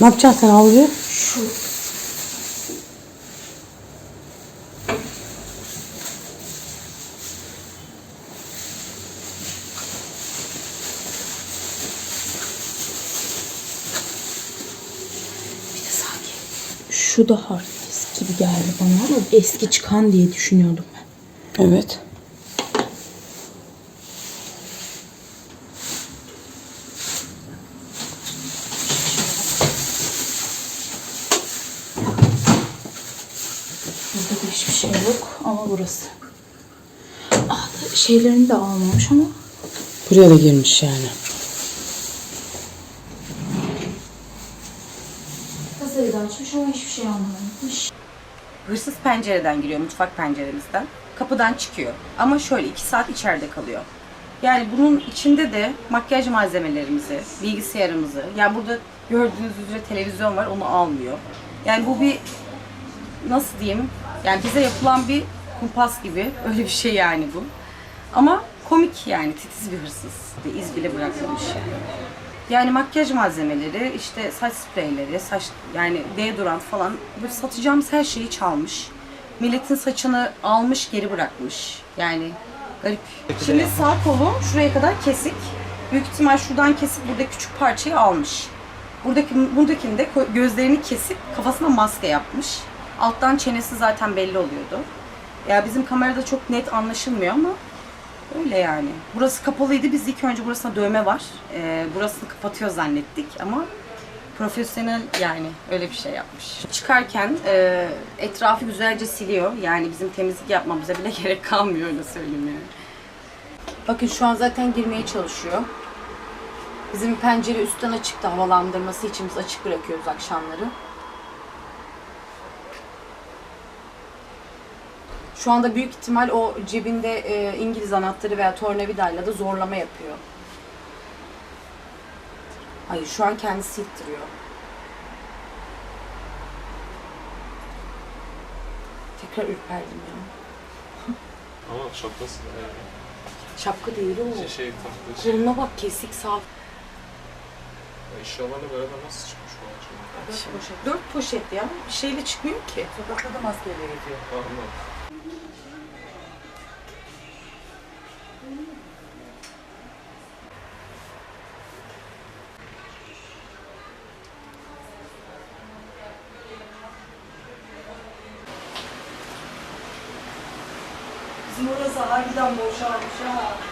Ne yapacaksın sen havluyu? Şu. Bir de sanki şu da hard disk gibi geldi bana ama eski çıkan diye düşünüyordum ben. Evet. Burada da hiçbir şey yok ama burası. Ah, şeylerini de almamış ama Buraya da girmiş yani. kasayı da açmış ama hiçbir şey almamış. Hırsız pencereden giriyor, mutfak penceremizden. Kapıdan çıkıyor. Ama şöyle iki saat içeride kalıyor. Yani bunun içinde de makyaj malzemelerimizi, bilgisayarımızı, yani burada gördüğünüz üzere televizyon var, onu almıyor. Yani bu bir, nasıl diyeyim, yani bize yapılan bir kumpas gibi, öyle bir şey yani bu. Ama komik yani, titiz bir hırsız. Bir iz bile bırakmamış yani. Yani makyaj malzemeleri, işte saç spreyleri, saç yani deodorant falan böyle satacağımız her şeyi çalmış. Milletin saçını almış, geri bırakmış. Yani garip. Şimdi sağ kolum şuraya kadar kesik. Büyük ihtimal şuradan kesip burada küçük parçayı almış. Buradaki buradakini de gözlerini kesip kafasına maske yapmış. Alttan çenesi zaten belli oluyordu. Ya bizim kamerada çok net anlaşılmıyor ama Öyle yani. Burası kapalıydı. Biz ilk önce burasında dövme var. Ee, burasını kapatıyor zannettik ama profesyonel yani öyle bir şey yapmış. Çıkarken e, etrafı güzelce siliyor. Yani bizim temizlik yapmamıza bile gerek kalmıyor öyle söyleyeyim yani. Bakın şu an zaten girmeye çalışıyor. Bizim pencere üstten açıktı havalandırması için biz açık bırakıyoruz akşamları. Şu anda büyük ihtimal o cebinde e, İngiliz anahtarı veya tornavidayla da zorlama yapıyor. Hayır şu an kendisi ittiriyor. Tekrar ürperdim ya. Ama şapkası da yani. Şapka değil o. Şey, şey taktığı şey. Koluna bak kesik sağ. Eşyalarla beraber nasıl çıkmış bu acaba? Dört poşet. Dört poşet ya. Bir şeyle çıkmıyor ki. Sokakta da maskeyle geziyor. Anladım. Bizim orası harbiden boşalmış ha.